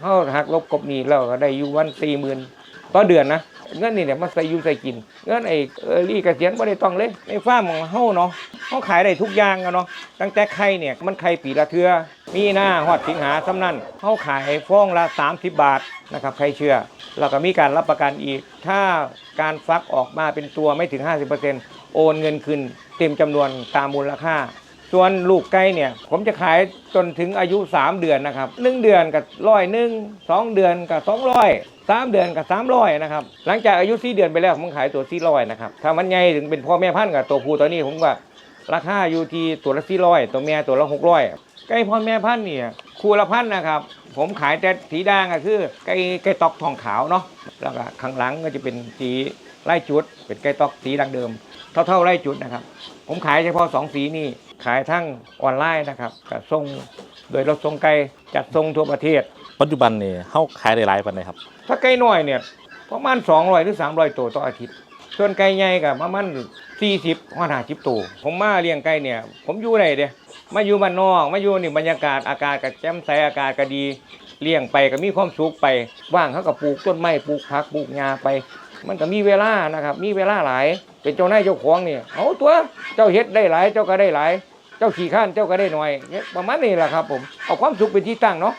เขาหักลบกบหนี้แล้วก็ได้อยู่วันสี่หมื่นต่อเดือนนะเงินนี่เนี่ยมาใส่อยูใส่กิน เงินไอ้เออรี่เกษียณไม่ได้ต้องเลยในฟาร์มของเฮาเนาะเขาขายได้ทุกอย่างอะเนาะตั้งแต่ไข่เนี่ยมันไข่ปีละเทือมีหน้าหอดสิงหาซ้ำนั่นเขาขายฟองละ 30 บาทนะครับใครเชื่อแล้วก็มีการรับประกันอีก ถ้าการฟักออกมาเป็นตัวไม่ถึง 50%โอนเงินคืนเต็มจำนวนตามมูลค่า ส่วนลูกไก่เนี่ยผมจะขายจนถึงอายุ 3 เดือนนะครับหนึ่งเดือนกับร้อยหนึ่งสองเดือนกับสองร้อยสามเดือนกับสามร้อยนะครับหลังจากอายุสี่เดือนไปแล้วผมขายตัวสี่ร้อยนะครับถ้ามันใหญ่ถึงเป็นพ่อแม่พันธุ์กับตัวผู้ตัวนี้ผมว่าราคาอยู่ที่ตัวละสี่ร้อยตัวแม่ตัวละหกร้อยไก่พ่อแม่พันธุ์เนี่ยคู่ละพันนะครับ ผมขายแต่สีด่างก็คือไก่ไก่ตอกทองขาวเนาะแล้วก็ข้างหลังก็จะเป็นสีไล่จุดเป็นไก่ตอกสีดังเดิม เท่าๆไล่จุดนะครับ ผมขายเฉพาะสองสีนี่ขายทั้งออนไลน์นะครับกับส่งโดยรถส่งไกลจัดส่งทั่วประเทศ ปัจจุบันนี่เฮาขายได้หลายปานใดครับ ถ้าไก่น้อยเนี่ยประมาณ 200 หรือ 300 ตัวต่ออาทิตย์ ส่วนไก่ใหญ่ก็ประมาณ40ห้า50ตัวผมมาเลี้ยงไก่เนี่ย ผมอยู่ไหนเด้มาอยู่บ้านนอกมาอยู่นี่บรรยากาศอากาศก็แจ่มใสอากาศก็ดีเลี้ยงไปก็มีความสุขไปว่างเขาก็ปลูกต้นไม้ปลูกผักปลูกหญ้าไป มันก็มีเวลานะครับ มีเวลาหลาย เป็นเจ้านายเจ้าของเนี่ยเอาตัวเจ้าเฮ็ดได้หลาย เจ้าก็ได้หลาย เจ้าขี่ข้านเจ้าก็ได้หน่อยเนี่ยประมาณนี้แหละครับผมเอาความสุขเป็นที่ตั้งเนาะ